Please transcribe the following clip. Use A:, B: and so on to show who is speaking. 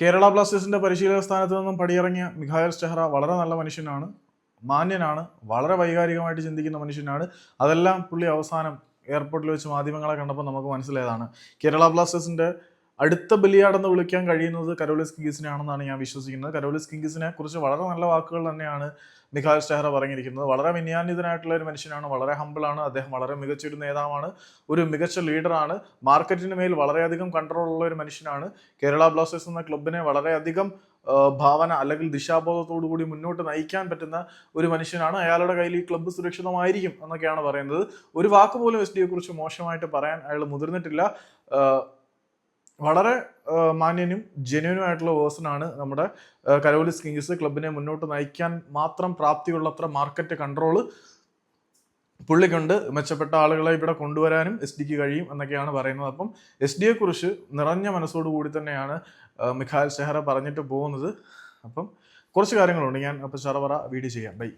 A: കേരള ബ്ലാസ്റ്റേഴ്സിന്റെ പരിശീലക സ്ഥാനത്ത് നിന്നും പടിയിറങ്ങിയ മിഖായൽ സ്റ്റെഹ്റ വളരെ നല്ല മനുഷ്യനാണ് മാന്യനാണ് വളരെ വൈകാരികമായിട്ട് ചിന്തിക്കുന്ന മനുഷ്യനാണ്. അതെല്ലാം പുള്ളി അവസാനം എയർപോർട്ടിൽ വെച്ച് മാധ്യമങ്ങളെ കണ്ടപ്പോൾ നമുക്ക് മനസ്സിലായതാണ്. കേരള ബ്ലാസ്റ്റേഴ്സിന്റെ അടുത്ത ബലിയാടെന്ന് വിളിക്കാൻ കഴിയുന്നത് കരോലിസ് കിങ്കിസിനെ ആണെന്നാണ് ഞാൻ വിശ്വസിക്കുന്നത്. കരോലിസ് കിങ്കിസിനെ കുറിച്ച് വളരെ നല്ല വാക്കുകൾ തന്നെയാണ് നിഖാൽ ഷെഹ്റ പറഞ്ഞിരിക്കുന്നത്. വളരെ വിന്യാനിതനായിട്ടുള്ള ഒരു മനുഷ്യനാണ് വളരെ ഹമ്പിളാണ് അദ്ദേഹം വളരെ മികച്ചൊരു നേതാവാണ് ഒരു മികച്ച ലീഡറാണ് മാർക്കറ്റിന് മേൽ വളരെയധികം കൺട്രോൾ ഉള്ള ഒരു മനുഷ്യനാണ്. കേരള ബ്ലാസ്റ്റേഴ്സ് എന്ന ക്ലബിനെ വളരെയധികം ഭാവന അല്ലെങ്കിൽ ദിശാബോധത്തോടു കൂടി മുന്നോട്ട് നയിക്കാൻ പറ്റുന്ന ഒരു മനുഷ്യനാണ്. അയാളുടെ കയ്യിൽ ഈ ക്ലബ്ബ് സുരക്ഷിതമായിരിക്കും എന്നൊക്കെയാണ് പറയുന്നത്. ഒരു വാക്ക് പോലും എസ് ഡിയെ കുറിച്ച് മോശമായിട്ട് പറയാൻ അയാൾ മുതിർന്നിട്ടില്ല. വളരെ മാന്യനും ജെന്യൂനും ആയിട്ടുള്ള ആണ് നമ്മുടെ കരോലിസ് കിങ്സ് ക്ലബിനെ മുന്നോട്ട് നയിക്കാൻ മാത്രം പ്രാപ്തിയുള്ളത്ര മാർക്കറ്റ് കൺട്രോൾ പുള്ളിക്കുണ്ട്. മെച്ചപ്പെട്ട ആളുകളെ ഇവിടെ കൊണ്ടുവരാനും എസ് ഡിക്ക് കഴിയും എന്നൊക്കെയാണ് പറയുന്നത്. അപ്പം എസ് ഡിയെ കുറിച്ച് നിറഞ്ഞ മനസ്സോടു കൂടി തന്നെയാണ് മിഖാൽ ഷെഹറ പറഞ്ഞിട്ട് പോകുന്നത്. അപ്പം കുറച്ച് കാര്യങ്ങളുണ്ട്. ഞാൻ അപ്പം ഷറവറ വീഡിയോ ചെയ്യാം. ബൈ.